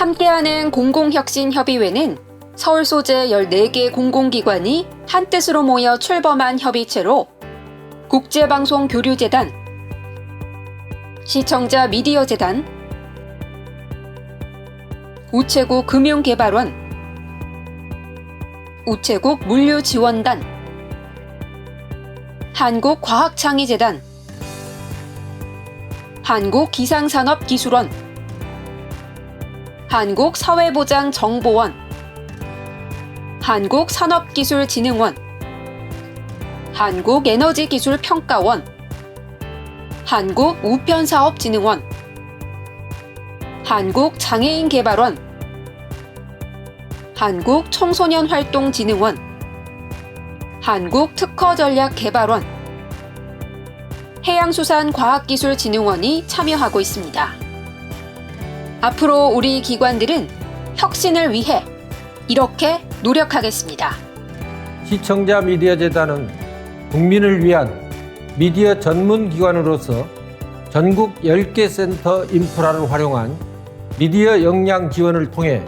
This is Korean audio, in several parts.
함께하는 공공혁신협의회는 서울 소재 14개 공공기관이 한뜻으로 모여 출범한 협의체로 국제방송 교류재단, 시청자 미디어재단, 우체국 금융개발원, 우체국 물류지원단, 한국과학창의재단, 한국기상산업기술원, 한국 사회보장 정보원, 한국 산업기술진흥원, 한국 에너지기술평가원, 한국 우편사업진흥원, 한국 장애인개발원, 한국 청소년활동진흥원, 한국 특허전략개발원, 해양수산과학기술진흥원이 참여하고 있습니다. 앞으로 우리 기관들은 혁신을 위해 이렇게 노력하겠습니다. 시청자 미디어 재단은 국민을 위한 미디어 전문 기관으로서 전국 10개 센터 인프라를 활용한 미디어 역량 지원을 통해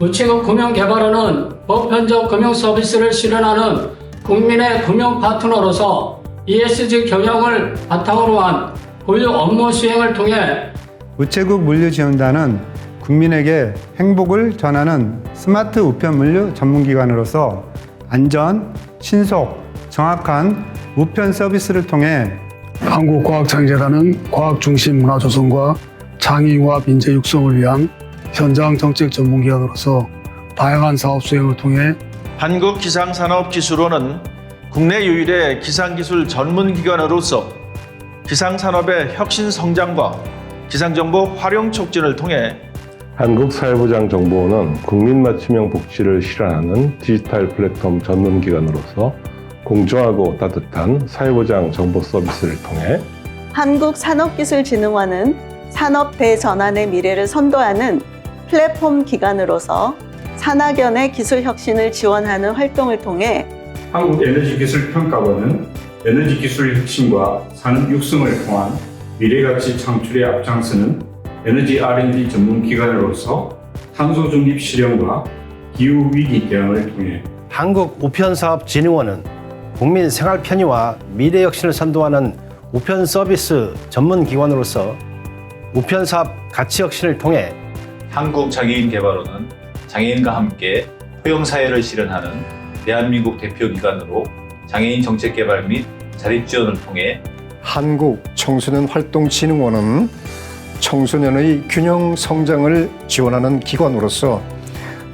우체국 금융개발원은 보편적 금융 서비스를 실현하는 국민의 금융 파트너로서 ESG 경영을 바탕으로 한 고유 업무 수행을 통해 우체국 물류지원단은 국민에게 행복을 전하는 스마트 우편 물류 전문기관으로서 안전, 신속, 정확한 우편 서비스를 통해 한국과학창의재단은 과학 중심 문화 조성과 창의융합 인재 육성을 위한 현장 정책 전문기관으로서 다양한 사업 수행을 통해 한국기상산업기술원은 국내 유일의 기상기술 전문기관으로서 기상산업의 혁신 성장과 기상정보 활용 촉진을 통해 한국사회보장 정보원은 국민 맞춤형 복지를 실현하는 디지털 플랫폼 전문기관으로서 공정하고 따뜻한 사회보장 정보 서비스를 통해 한국산업기술진흥원은 산업 대전환의 미래를 선도하는 플랫폼 기관으로서 산학연의 기술 혁신을 지원하는 활동을 통해 한국에너지기술평가원은 에너지기술 혁신과 산업 육성을 통한 미래가치 창출에 앞장서는 에너지 R&D 전문 기관으로서 탄소 중립 실현과 기후 위기 대응을 통해 한국 우편사업진흥원은 국민 생활 편의와 미래 혁신을 선도하는 우편 서비스 전문 기관으로서 우편 사업 가치 혁신을 통해 한국 장애인 개발원은 장애인과 함께 포용 사회를 실현하는 대한민국 대표 기관으로 장애인 정책 개발 및 자립 지원을 통해 한국 청소년 활동진흥원은 청소년의 균형 성장을 지원하는 기관으로서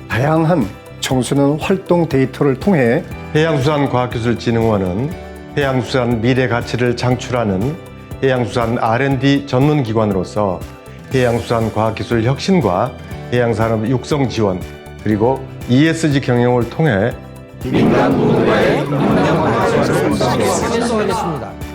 다양한 청소년 활동 데이터를 통해 해양수산과학기술진흥원은 해양수산 미래 가치를 창출하는 해양수산 R&D 전문 기관으로서 해양수산 과학기술 혁신과 해양산업 육성 지원 그리고 ESG 경영을 통해 민간 모두의 경영을 실현하겠습니다.